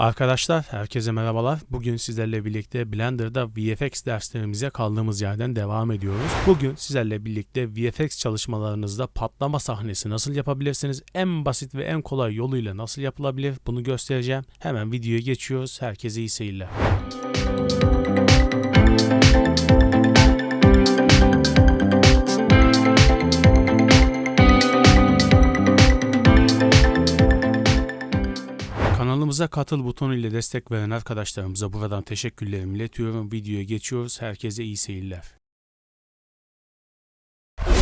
Arkadaşlar herkese merhabalar. Bugün sizlerle birlikte Blender'da VFX derslerimize kaldığımız yerden devam ediyoruz. Bugün sizlerle birlikte VFX çalışmalarınızda patlama sahnesi nasıl yapabilirsiniz? En basit ve en kolay yoluyla nasıl yapılabilir? Bunu göstereceğim. Hemen videoya geçiyoruz. Herkese iyi seyirler. Kanalımıza katıl butonu ile destek veren arkadaşlarımıza buradan teşekkürlerimi iletiyorum. Videoya geçiyoruz. Herkese iyi seyirler.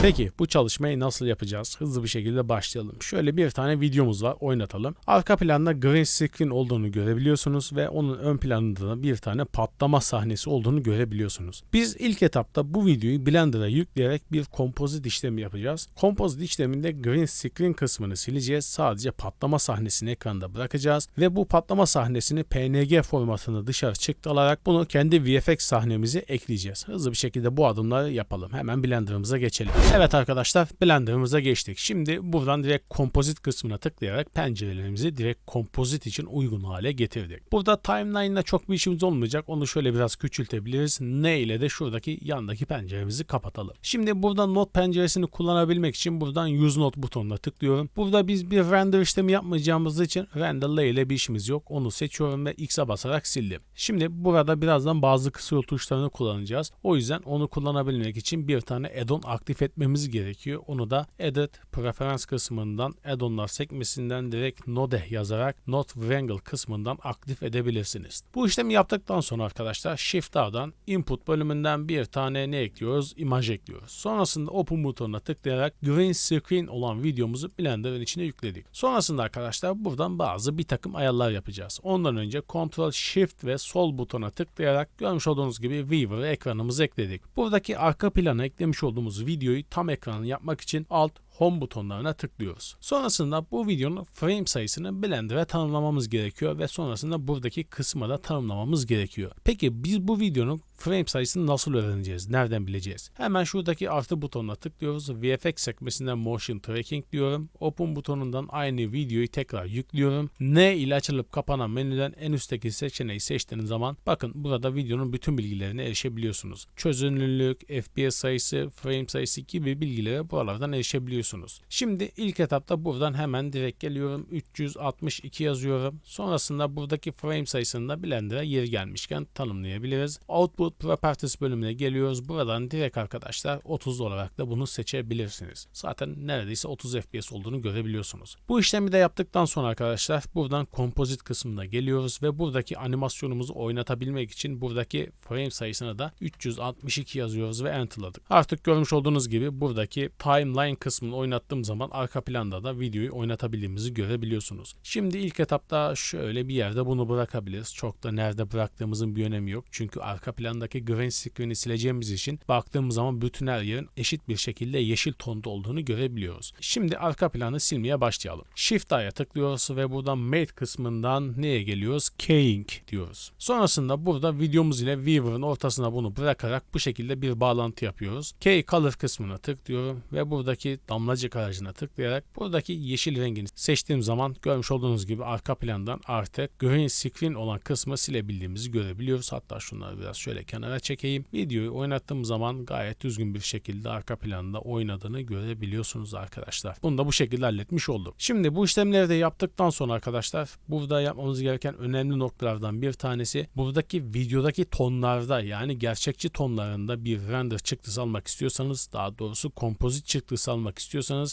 Peki bu çalışmayı nasıl yapacağız? Hızlı bir şekilde başlayalım. Şöyle bir tane videomuz var oynatalım. Arka planda green screen olduğunu görebiliyorsunuz ve onun ön planında da bir tane patlama sahnesi olduğunu görebiliyorsunuz. Biz ilk etapta bu videoyu Blender'a yükleyerek bir kompozit işlemi yapacağız. Kompozit işleminde green screen kısmını sileceğiz. Sadece patlama sahnesini ekranda bırakacağız ve bu patlama sahnesini PNG formatını dışarı çıktı alarak bunu kendi VFX sahnemize ekleyeceğiz. Hızlı bir şekilde bu adımları yapalım. Hemen Blender'ımıza geçelim. Evet arkadaşlar Blender'ımıza geçtik. Şimdi buradan direkt kompozit kısmına tıklayarak pencerelerimizi direkt kompozit için uygun hale getirdik. Burada timeline'la çok bir işimiz olmayacak. Onu şöyle biraz küçültebiliriz. Ne ile de şuradaki yandaki penceremizi kapatalım. Şimdi burada not penceresini kullanabilmek için buradan use not butonuna tıklıyorum. Burada biz bir render işlemi yapmayacağımız için renderla ile bir işimiz yok. Onu seçiyorum ve X'e basarak sildim. Şimdi burada birazdan bazı kısa tuşlarını kullanacağız. O yüzden onu kullanabilmek için bir tane add-on aktif etmemiz gerekiyor. Onu da Edit Preferans kısmından Add-onlar sekmesinden direkt Node yazarak Not Wrangle kısmından aktif edebilirsiniz. Bu işlemi yaptıktan sonra arkadaşlar Shift A'dan Input bölümünden bir tane ne ekliyoruz? İmaj ekliyoruz. Sonrasında Open butonuna tıklayarak Green Screen olan videomuzu Blender'ın içine yükledik. Sonrasında arkadaşlar buradan bazı bir takım ayarlar yapacağız. Ondan önce Ctrl Shift ve sol butona tıklayarak görmüş olduğunuz gibi Weaver'ı ekranımıza ekledik. Buradaki arka plana eklemiş olduğumuz videoyu tam ekranı yapmak için Alt Home butonlarına tıklıyoruz. Sonrasında bu videonun frame sayısını Blender'e tanımlamamız gerekiyor ve sonrasında buradaki kısma da tanımlamamız gerekiyor. Peki biz bu videonun frame sayısını nasıl öğreneceğiz? Nereden bileceğiz? Hemen şuradaki artı butonuna tıklıyoruz. VFX sekmesinden Motion Tracking diyorum. Open butonundan aynı videoyu tekrar yüklüyorum. N ile açılıp kapanan menüden en üstteki seçeneği seçtiğiniz zaman bakın burada videonun bütün bilgilerine erişebiliyorsunuz. Çözünürlük, FPS sayısı, frame sayısı gibi bilgilere buralardan erişebiliyorsunuz. Şimdi ilk etapta buradan hemen direkt geliyorum. 362 yazıyorum. Sonrasında buradaki frame sayısını da Blender'a yeri gelmişken tanımlayabiliriz. Output Properties bölümüne geliyoruz. Buradan direkt arkadaşlar 30 olarak da bunu seçebilirsiniz. Zaten neredeyse 30 FPS olduğunu görebiliyorsunuz. Bu işlemi de yaptıktan sonra arkadaşlar buradan Composite kısmına geliyoruz ve buradaki animasyonumuzu oynatabilmek için buradaki frame sayısına da 362 yazıyoruz ve enterladık. Artık görmüş olduğunuz gibi buradaki timeline kısmını oynattığım zaman arka planda da videoyu oynatabildiğimizi görebiliyorsunuz. Şimdi ilk etapta şöyle bir yerde bunu bırakabiliriz. Çok da nerede bıraktığımızın bir önemi yok. Çünkü arka plandaki green screen'i sileceğimiz için baktığımız zaman bütün her yerin eşit bir şekilde yeşil tonda olduğunu görebiliyoruz. Şimdi arka planı silmeye başlayalım. Shift A'ya tıklıyoruz ve buradan Mate kısmından neye geliyoruz? Keying diyoruz. Sonrasında burada videomuz ile Weaver'ın ortasına bunu bırakarak bu şekilde bir bağlantı yapıyoruz. Key Color kısmına tıklıyorum ve buradaki damlacık aracına tıklayarak buradaki yeşil rengini seçtiğim zaman görmüş olduğunuz gibi arka plandan artık green screen olan kısmı silebildiğimizi görebiliyoruz. Hatta şunları biraz şöyle kenara çekeyim. Videoyu oynattığım zaman gayet düzgün bir şekilde arka planda oynadığını görebiliyorsunuz arkadaşlar. Bunu da bu şekilde halletmiş olduk. Şimdi bu işlemleri de yaptıktan sonra arkadaşlar burada yapmamız gereken önemli noktalardan bir tanesi buradaki videodaki tonlarda yani gerçekçi tonlarında bir render çıktısı almak istiyorsanız daha doğrusu kompozit çıktısı almak istiyorsanız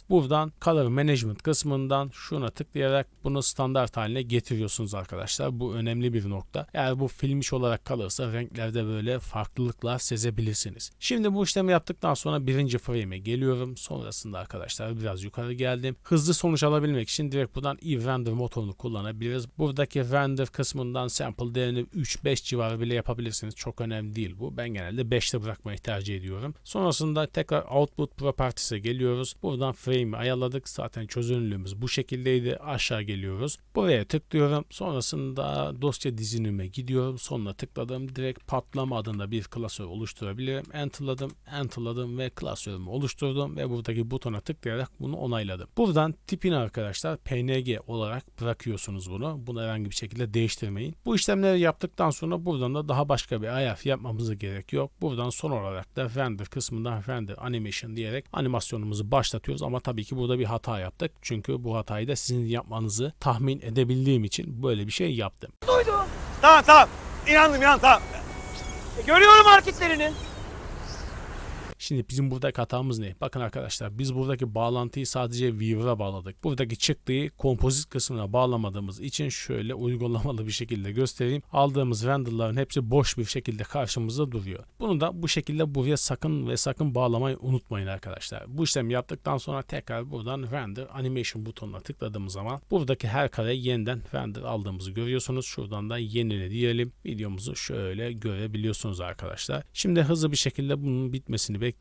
buradan Color Management kısmından şuna tıklayarak bunu standart haline getiriyorsunuz arkadaşlar. Bu önemli bir nokta. Eğer bu filmiş olarak kalırsa renklerde böyle farklılıklar sezebilirsiniz. Şimdi bu işlemi yaptıktan sonra birinci frame'e geliyorum. Sonrasında arkadaşlar biraz yukarı geldim. Hızlı sonuç alabilmek için direkt buradan Eve Render motorunu kullanabiliriz. Buradaki render kısmından sample değerini 3-5 civarı bile yapabilirsiniz. Çok önemli değil bu. Ben genelde 5'te bırakmayı tercih ediyorum. Sonrasında tekrar Output Properties'e geliyoruz. Buradan frame'i ayarladık. Zaten çözünürlüğümüz bu şekildeydi. Aşağı geliyoruz. Buraya tıklıyorum. Sonrasında dosya dizinime gidiyorum. Sonuna tıkladım. Direkt patlama adında bir klasör oluşturabilirim. Enter'ladım. Enter'ladım ve klasörümü oluşturdum ve buradaki butona tıklayarak bunu onayladım. Buradan tipini arkadaşlar PNG olarak bırakıyorsunuz bunu. Bunu herhangi bir şekilde değiştirmeyin. Bu işlemleri yaptıktan sonra buradan da daha başka bir ayar yapmamıza gerek yok. Buradan son olarak da render kısmından render animation diyerek animasyonumuzu başlatıyoruz ama tabii ki burada bir hata yaptık. Çünkü bu hatayı da sizin yapmanızı tahmin edebildiğim için böyle bir şey yaptım. Tamam tamam. İnandım inandım tamam. E, görüyorum hareketlerini. Şimdi bizim buradaki hatamız ne? Bakın arkadaşlar biz buradaki bağlantıyı sadece Weaver'a bağladık. Buradaki çıktıyı kompozit kısmına bağlamadığımız için şöyle uygulamalı bir şekilde göstereyim. Aldığımız renderların hepsi boş bir şekilde karşımızda duruyor. Bunu da bu şekilde buraya sakın ve sakın bağlamayı unutmayın arkadaşlar. Bu işlemi yaptıktan sonra tekrar buradan render animation butonuna tıkladığımız zaman buradaki her kare yeniden render aldığımızı görüyorsunuz. Şuradan da yenile diyelim. Videomuzu şöyle görebiliyorsunuz arkadaşlar. Şimdi hızlı bir şekilde bunun bitmesini bekliyoruz.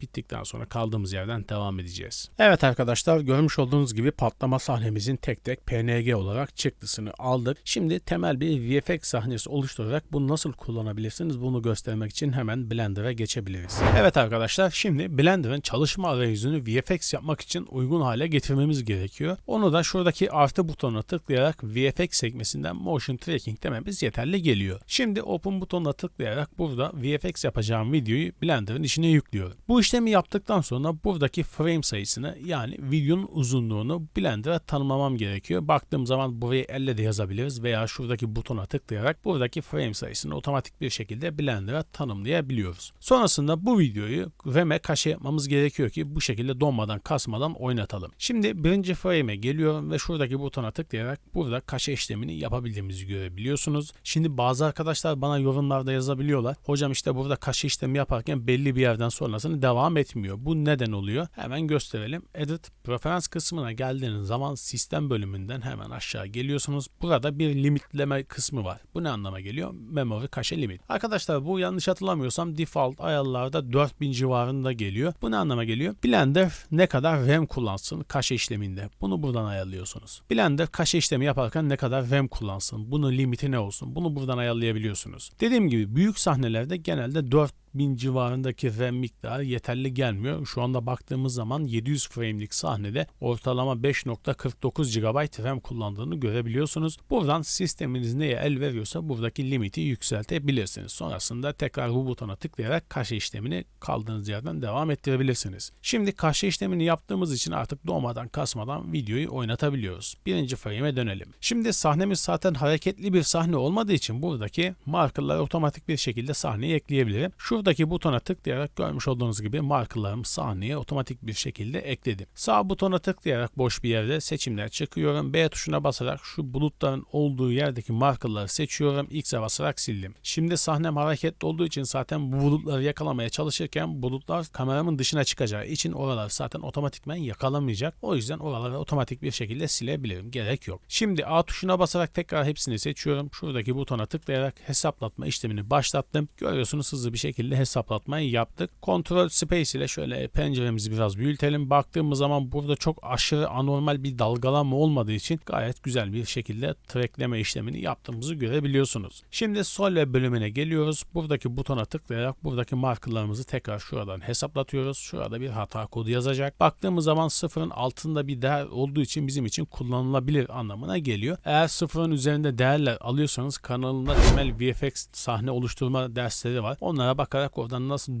Bittikten sonra kaldığımız yerden devam edeceğiz. Evet arkadaşlar görmüş olduğunuz gibi patlama sahnemizin tek tek PNG olarak çıktısını aldık. Şimdi temel bir VFX sahnesi oluşturarak bunu nasıl kullanabilirsiniz bunu göstermek için hemen Blender'a geçebiliriz. Evet arkadaşlar şimdi Blender'ın çalışma arayüzünü VFX yapmak için uygun hale getirmemiz gerekiyor. Onu da şuradaki artı butonuna tıklayarak VFX sekmesinden Motion Tracking dememiz yeterli geliyor. Şimdi Open butonuna tıklayarak burada VFX yapacağım videoyu Blender'ın içine yüklüyorum. Bu işlemi yaptıktan sonra buradaki frame sayısını yani videonun uzunluğunu Blender'a tanımlamam gerekiyor. Baktığım zaman burayı elle de yazabiliriz veya şuradaki butona tıklayarak buradaki frame sayısını otomatik bir şekilde Blender'a tanımlayabiliyoruz. Sonrasında bu videoyu RAM'e kaşe yapmamız gerekiyor ki bu şekilde donmadan kasmadan oynatalım. Şimdi birinci frame'e geliyorum ve şuradaki butona tıklayarak burada kaşe işlemini yapabildiğimizi görebiliyorsunuz. Şimdi bazı arkadaşlar bana yorumlarda yazabiliyorlar. Hocam işte burada kaşe işlemi yaparken belli bir yerden sonrasını devam etmiyor. Bu neden oluyor? Hemen gösterelim. Edit preferans kısmına geldiğiniz zaman sistem bölümünden hemen aşağı geliyorsunuz. Burada bir limitleme kısmı var. Bu ne anlama geliyor? Memory cache limit. Arkadaşlar bu yanlış hatırlamıyorsam default ayarlarda 4000 civarında geliyor. Bu ne anlama geliyor? Blender ne kadar RAM kullansın cache işleminde. Bunu buradan ayarlıyorsunuz. Blender cache işlemi yaparken ne kadar RAM kullansın. Bunun limiti ne olsun? Bunu buradan ayarlayabiliyorsunuz. Dediğim gibi büyük sahnelerde genelde 4 1000 civarındaki RAM miktarı yeterli gelmiyor. Şu anda baktığımız zaman 700 frame'lik sahnede ortalama 5.49 GB RAM kullandığını görebiliyorsunuz. Buradan sisteminiz neye el veriyorsa buradaki limiti yükseltebilirsiniz. Sonrasında tekrar bu butona tıklayarak kaşe işlemini kaldığınız yerden devam ettirebilirsiniz. Şimdi kaşe işlemini yaptığımız için artık doğmadan kasmadan videoyu oynatabiliyoruz. Birinci frame'e dönelim. Şimdi sahnemiz zaten hareketli bir sahne olmadığı için buradaki markerları otomatik bir şekilde sahneye ekleyebilirim. Şu Şuradaki butona tıklayarak görmüş olduğunuz gibi markalarım sahneye otomatik bir şekilde ekledim. Sağ butona tıklayarak boş bir yerde seçimler çıkıyorum. B tuşuna basarak şu bulutların olduğu yerdeki markaları seçiyorum. X'e basarak sildim. Şimdi sahnem hareketli olduğu için zaten bu bulutları yakalamaya çalışırken bulutlar kameramın dışına çıkacağı için oralar zaten otomatikmen yakalamayacak. O yüzden oraları otomatik bir şekilde silebilirim. Gerek yok. Şimdi A tuşuna basarak tekrar hepsini seçiyorum. Şuradaki butona tıklayarak hesaplatma işlemini başlattım. Görüyorsunuz hızlı bir şekilde hesaplatmayı yaptık. Ctrl Space ile şöyle penceremizi biraz büyütelim. Baktığımız zaman burada çok aşırı anormal bir dalgalanma olmadığı için gayet güzel bir şekilde trackleme işlemini yaptığımızı görebiliyorsunuz. Şimdi Solve bölümüne geliyoruz. Buradaki butona tıklayarak buradaki markalarımızı tekrar şuradan hesaplatıyoruz. Şurada bir hata kodu yazacak. Baktığımız zaman sıfırın altında bir değer olduğu için bizim için kullanılabilir anlamına geliyor. Eğer sıfırın üzerinde değerler alıyorsanız kanalımda temel VFX sahne oluşturma dersleri var. Onlara bakarak oradan nasıl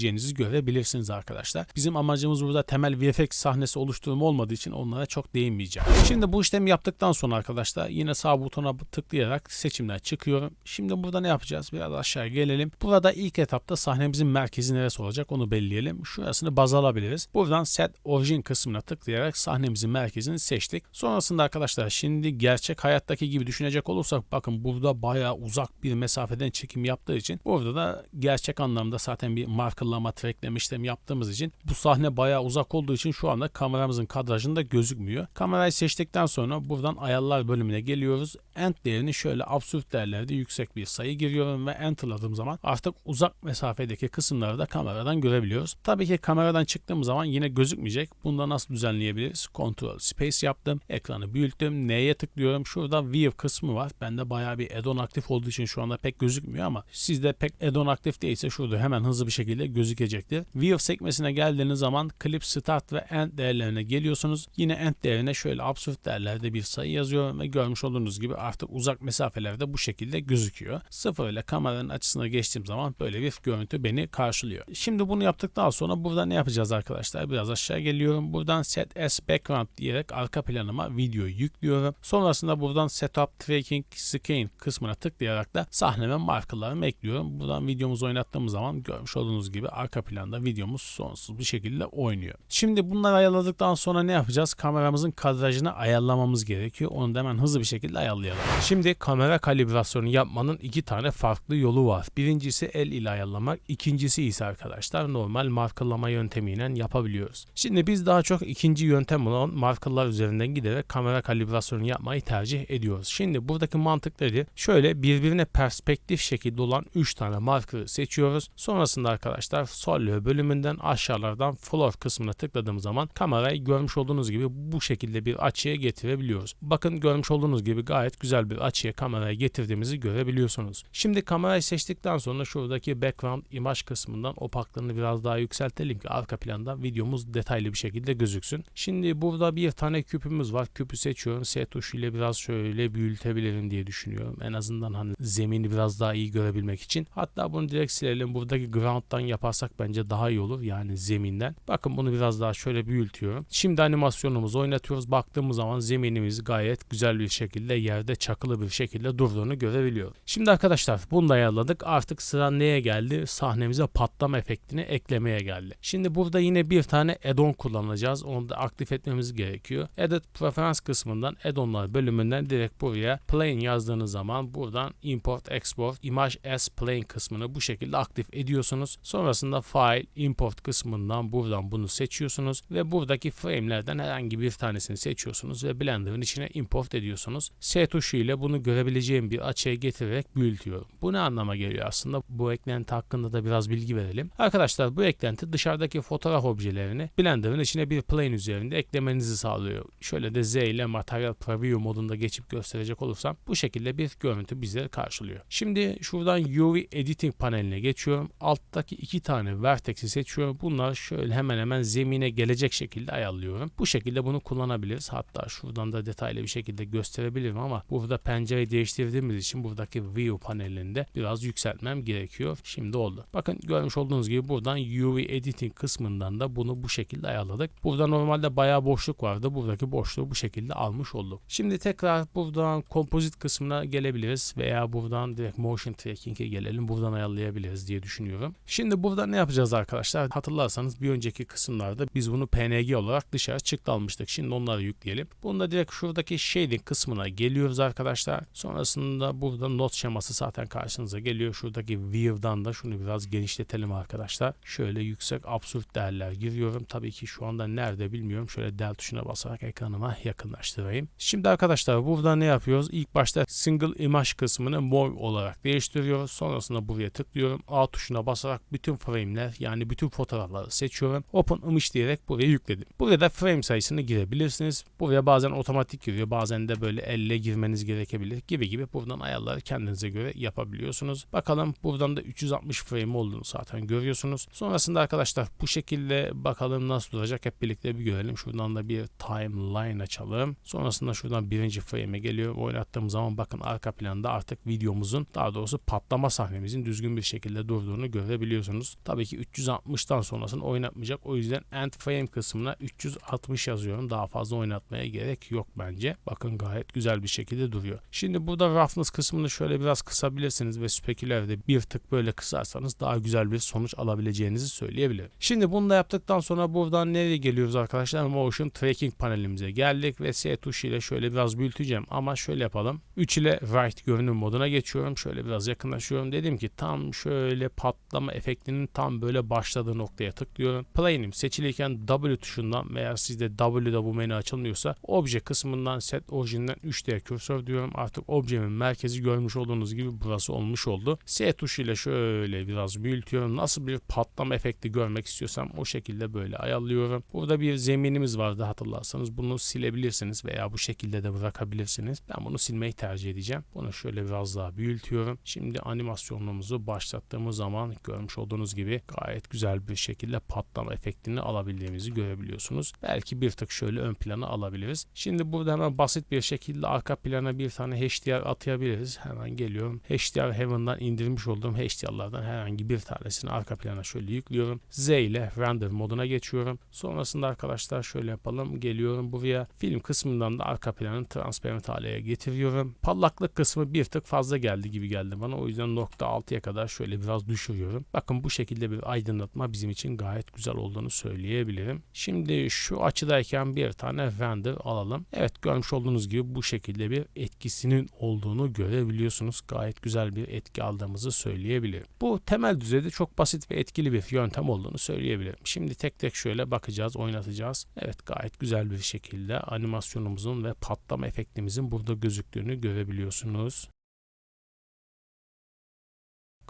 düzeltebileceğinizi görebilirsiniz arkadaşlar. Bizim amacımız burada temel VFX sahnesi oluşturma olmadığı için onlara çok değinmeyeceğim. Şimdi bu işlemi yaptıktan sonra arkadaşlar yine sağ butona tıklayarak seçimler çıkıyorum. Şimdi burada ne yapacağız? Biraz aşağı gelelim. Burada ilk etapta sahnemizin merkezi neresi olacak onu belirleyelim. Şurasını baz alabiliriz. Buradan set origin kısmına tıklayarak sahnemizin merkezini seçtik. Sonrasında arkadaşlar şimdi gerçek hayattaki gibi düşünecek olursak bakın burada bayağı uzak bir mesafeden çekim yaptığı için burada da gerçek anlamda zaten bir markalar markırlama, trackleme işlemi yaptığımız için bu sahne bayağı uzak olduğu için şu anda kameramızın kadrajında gözükmüyor. Kamerayı seçtikten sonra buradan ayarlar bölümüne geliyoruz. End değerini şöyle absürt değerlerde yüksek bir sayı giriyorum ve enterladığım zaman artık uzak mesafedeki kısımları da kameradan görebiliyoruz. Tabii ki kameradan çıktığım zaman yine gözükmeyecek. Bunda nasıl düzenleyebiliriz? Ctrl Space yaptım. Ekranı büyüttüm. N'ye tıklıyorum. Şurada View kısmı var. Bende bayağı bir add-on aktif olduğu için şu anda pek gözükmüyor ama sizde pek add-on aktif değilse şurada hemen hızlı bir şekilde gözükecektir. View sekmesine geldiğiniz zaman Clip Start ve End değerlerine geliyorsunuz. Yine End değerine şöyle absürt değerlerde bir sayı yazıyorum ve görmüş olduğunuz gibi artık uzak mesafelerde bu şekilde gözüküyor. Sıfır ile kameranın açısına geçtiğim zaman böyle bir görüntü beni karşılıyor. Şimdi bunu yaptıktan sonra burada ne yapacağız arkadaşlar? Biraz aşağı geliyorum. Buradan Set as Background diyerek arka planıma videoyu yüklüyorum. Sonrasında buradan Setup Tracking Screen kısmına tıklayarak da sahneme markalarımı ekliyorum. Buradan videomuzu oynattığımız zaman görmüş olduğunuz gibi arka planda videomuz sonsuz bir şekilde oynuyor. Şimdi bunları ayarladıktan sonra ne yapacağız? Kameramızın kadrajını ayarlamamız gerekiyor. Onu da hemen hızlı bir şekilde ayarlayalım. Şimdi kamera kalibrasyonu yapmanın iki tane farklı yolu var. Birincisi el ile ayarlamak. ikincisi ise arkadaşlar normal markalama yöntemiyle yapabiliyoruz. Şimdi biz daha çok ikinci yöntem olan markalar üzerinden giderek kamera kalibrasyonu yapmayı tercih ediyoruz. Şimdi buradaki mantık nedir? Şöyle birbirine perspektif şekilde olan 3 tane marker seçiyoruz. Sonrasında arkadaşlar Solve bölümünden aşağılardan Floor kısmına tıkladığım zaman kamerayı görmüş olduğunuz gibi bu şekilde bir açıya getirebiliyoruz. Bakın görmüş olduğunuz gibi gayet güzel bir açıya kamerayı getirdiğimizi görebiliyorsunuz. Şimdi kamerayı seçtikten sonra şuradaki background imaj kısmından opaklığını biraz daha yükseltelim ki arka planda videomuz detaylı bir şekilde gözüksün. Şimdi burada bir tane küpümüz var. Küpü seçiyorum. S tuşu ile biraz şöyle büyütebilirim diye düşünüyorum. En azından hani zemini biraz daha iyi görebilmek için. Hatta bunu direkt silelim. Buradaki ground'dan yaparsak bence daha iyi olur. Yani zeminden. Bakın bunu biraz daha şöyle büyütüyorum. Şimdi animasyonumuzu oynatıyoruz. Baktığımız zaman zeminimiz gayet güzel bir şekilde yerde çakılı bir şekilde durduğunu görebiliyoruz. Şimdi arkadaşlar bunu da ayarladık. Artık sıra neye geldi? Sahnemize patlama efektini eklemeye geldi. Şimdi burada yine bir tane add-on kullanacağız. Onu da aktif etmemiz gerekiyor. Edit Preference kısmından add-onlar bölümünden direkt buraya plane yazdığınız zaman buradan import export image as plane kısmını bu şekilde aktif ediyorsunuz. Sonrasında file import kısmından buradan bunu seçiyorsunuz ve buradaki frame'lerden herhangi bir tanesini seçiyorsunuz ve Blender'ın içine import ediyorsunuz. S tuşu ile bunu görebileceğim bir açıya getirerek büyütüyorum. Bu ne anlama geliyor aslında? Bu eklenti hakkında da biraz bilgi verelim. Arkadaşlar bu eklenti dışarıdaki fotoğraf objelerini Blender'ın içine bir plane üzerinde eklemenizi sağlıyor. Şöyle de Z ile Material Preview modunda geçip gösterecek olursam bu şekilde bir görüntü bizleri karşılıyor. Şimdi şuradan UV Editing paneline geçiyorum. Alttaki iki tane vertex'i seçiyorum. Bunları şöyle hemen hemen zemine gelecek şekilde ayarlıyorum. Bu şekilde bunu kullanabiliriz. Hatta şuradan da detaylı bir şekilde gösterebilirim ama burada pencereyi değiştirdiğimiz için buradaki View panelinde biraz yükseltmem gerekiyor. Şimdi oldu. Bakın görmüş olduğunuz gibi buradan UV Editing kısmından da bunu bu şekilde ayarladık. Burada normalde bayağı boşluk vardı. Buradaki boşluğu bu şekilde almış olduk. Şimdi tekrar buradan kompozit kısmına gelebiliriz veya buradan direkt motion tracking'e gelelim. Buradan ayarlayabiliriz diye düşünüyorum. Şimdi burada ne yapacağız arkadaşlar? Hatırlarsanız bir önceki kısımlarda biz bunu PNG olarak dışarı çıktı almıştık. Şimdi onları yükleyelim. Bunda direkt şuradaki shading kısmına geliyoruz arkadaşlar. Sonrasında burada not şeması zaten karşınıza geliyor. Şuradaki view'dan da şunu biraz genişletelim arkadaşlar. Şöyle yüksek absürt değerler giriyorum. Tabii ki şu anda nerede bilmiyorum. Şöyle del tuşuna basarak ekranıma yakınlaştırayım. Şimdi arkadaşlar burada ne yapıyoruz? İlk başta single image kısmını mov olarak değiştiriyoruz. Sonrasında buraya tıklıyorum. A tuşuna basarak bütün frame'ler yani bütün fotoğrafları seçiyorum. Open image diyerek buraya yükledim. Buraya da frame sayısını girebilirsiniz. Buraya bazen otomatik giriyor. Bazen de böyle elle girmeniz gerekebilir gibi gibi buradan ayarları kendinize göre yapabiliyorsunuz. Bakalım buradan da 360 frame olduğunu zaten görüyorsunuz. Sonrasında arkadaşlar bu şekilde bakalım nasıl duracak hep birlikte bir görelim. Şuradan da bir timeline açalım. Sonrasında şuradan birinci frame'e geliyor. Oynattığım zaman bakın arka planda artık videomuzun daha doğrusu patlama sahnemizin düzgün bir şekilde durduğunu görebiliyorsunuz. Tabii ki 360'tan sonrasını oynatmayacak. O yüzden end frame kısmına 360 yazıyorum. Daha fazla oynatmaya gerek yok bence. Bakın gayet güzel bir şekilde duruyor. Şimdi burada roughness kısmını şöyle biraz kısabilirsiniz ve spekülerde bir tık böyle kısarsanız daha güzel bir sonuç alabileceğinizi söyleyebilirim. Şimdi bunu da yaptıktan sonra buradan nereye geliyoruz arkadaşlar? Motion Tracking panelimize geldik ve S tuşu ile şöyle biraz büyüteceğim ama şöyle yapalım. 3 ile right görünüm moduna geçiyorum. Şöyle biraz yakınlaşıyorum. Dedim ki tam şöyle patlama efektinin efektinin tam böyle başladığı noktaya tıklıyorum. Plane'im seçiliyken W tuşundan veya sizde W'da bu menü açılmıyorsa obje kısmından set orijinden 3D kürsör diyorum. Artık objemin merkezi görmüş olduğunuz gibi burası olmuş oldu. S tuşuyla şöyle biraz büyütüyorum. Nasıl bir patlama efekti görmek istiyorsam o şekilde böyle ayarlıyorum. Burada bir zeminimiz vardı hatırlarsanız. Bunu silebilirsiniz veya bu şekilde de bırakabilirsiniz. Ben bunu silmeyi tercih edeceğim. Bunu şöyle biraz daha büyütüyorum. Şimdi animasyonumuzu başlattığımız zaman görmüş olduğunuz gibi gayet güzel bir şekilde patlama efektini alabildiğimizi görebiliyorsunuz. Belki bir tık şöyle ön plana alabiliriz. Şimdi burada hemen basit bir şekilde arka plana bir tane HDR atayabiliriz. Hemen geliyorum. HDR Heaven'dan indirmiş olduğum HDR'lardan herhangi bir tanesini arka plana şöyle yüklüyorum. Z ile render moduna geçiyorum. Sonrasında arkadaşlar şöyle yapalım. Geliyorum buraya. Film kısmından da arka planı transparent hale getiriyorum. Parlaklık kısmı bir tık fazla geldi gibi geldi bana. O yüzden nokta 6'ya kadar şöyle biraz düşürüyorum. Bakın bu şekilde bir aydınlatma bizim için gayet güzel olduğunu söyleyebilirim. Şimdi şu açıdayken bir tane render alalım. Evet görmüş olduğunuz gibi bu şekilde bir etkisinin olduğunu görebiliyorsunuz. Gayet güzel bir etki aldığımızı söyleyebilirim. Bu temel düzeyde çok basit ve etkili bir yöntem olduğunu söyleyebilirim. Şimdi tek tek şöyle bakacağız, oynatacağız. Evet gayet güzel bir şekilde animasyonumuzun ve patlama efektimizin burada gözüktüğünü görebiliyorsunuz.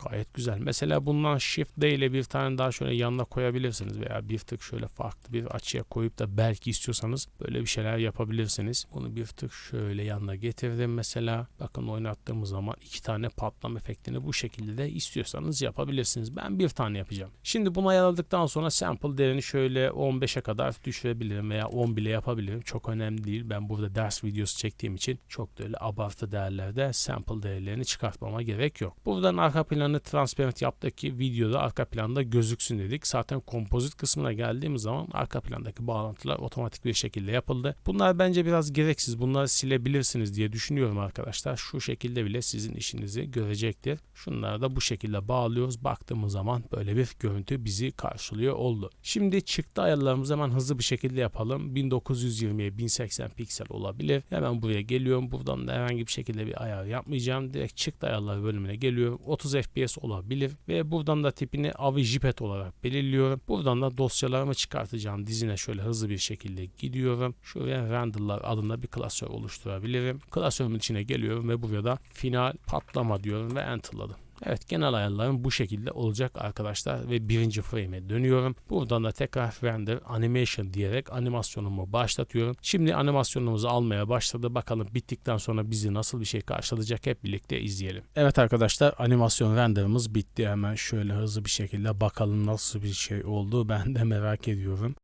Gayet güzel. Mesela bundan Shift D ile bir tane daha şöyle yanına koyabilirsiniz veya bir tık şöyle farklı bir açıya koyup da belki istiyorsanız böyle bir şeyler yapabilirsiniz. Bunu bir tık şöyle yanına getirdim mesela. Bakın oynattığımız zaman iki tane patlama efektini bu şekilde de istiyorsanız yapabilirsiniz. Ben bir tane yapacağım. Şimdi bunu ayarladıktan sonra sample değerini şöyle 15'e kadar düşürebilirim veya 10 bile yapabilirim. Çok önemli değil. Ben burada ders videosu çektiğim için çok da öyle abartı değerlerde sample değerlerini çıkartmama gerek yok. Buradan arka planı transparent yaptık ki videoda arka planda gözüksün dedik. Zaten kompozit kısmına geldiğimiz zaman arka plandaki bağlantılar otomatik bir şekilde yapıldı. Bunlar bence biraz gereksiz. Bunları silebilirsiniz diye düşünüyorum arkadaşlar. Şu şekilde bile sizin işinizi görecektir. Şunları da bu şekilde bağlıyoruz. Baktığımız zaman böyle bir görüntü bizi karşılıyor oldu. Şimdi çıktı ayarlarımızı hemen hızlı bir şekilde yapalım. 1920'ye 1080 piksel olabilir. Hemen buraya geliyorum. Buradan da herhangi bir şekilde bir ayar yapmayacağım. Direkt çıktı ayarlar bölümüne geliyorum. 30 FPS olabilir ve buradan da tipini AVI JPEG olarak belirliyorum. Buradan da dosyalarımı çıkartacağım dizine şöyle hızlı bir şekilde gidiyorum. Şuraya renderlar adında bir klasör oluşturabilirim. Klasörümün içine geliyorum ve buraya da final patlama diyorum ve enterladım. Evet genel ayarlarım bu şekilde olacak arkadaşlar ve birinci frame'e dönüyorum. Buradan da tekrar render animation diyerek animasyonumu başlatıyorum. Şimdi animasyonumuzu almaya başladı. Bakalım bittikten sonra bizi nasıl bir şey karşılayacak hep birlikte izleyelim. Evet arkadaşlar animasyon renderımız bitti. Hemen şöyle hızlı bir şekilde bakalım nasıl bir şey oldu. Ben de merak ediyorum.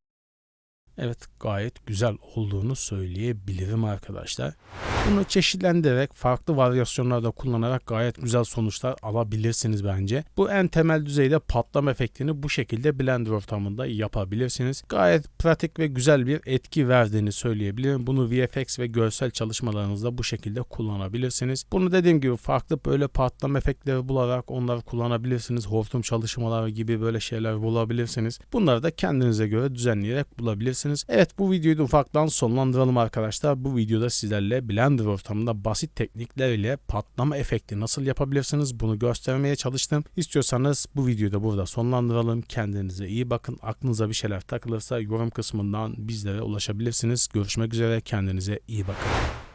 Evet gayet güzel olduğunu söyleyebilirim arkadaşlar. Bunu çeşitlendirerek farklı varyasyonlarda kullanarak gayet güzel sonuçlar alabilirsiniz bence. Bu en temel düzeyde patlama efektini bu şekilde Blender ortamında yapabilirsiniz. Gayet pratik ve güzel bir etki verdiğini söyleyebilirim. Bunu VFX ve görsel çalışmalarınızda bu şekilde kullanabilirsiniz. Bunu dediğim gibi farklı böyle patlama efektleri bularak onları kullanabilirsiniz. Hortum çalışmaları gibi böyle şeyler bulabilirsiniz. Bunları da kendinize göre düzenleyerek bulabilirsiniz. Evet bu videoyu da ufaktan sonlandıralım arkadaşlar. Bu videoda sizlerle Blender ortamında basit teknikler ile patlama efekti nasıl yapabilirsiniz bunu göstermeye çalıştım. İstiyorsanız bu videoyu da burada sonlandıralım. Kendinize iyi bakın. Aklınıza bir şeyler takılırsa yorum kısmından bizlere ulaşabilirsiniz. Görüşmek üzere. Kendinize iyi bakın.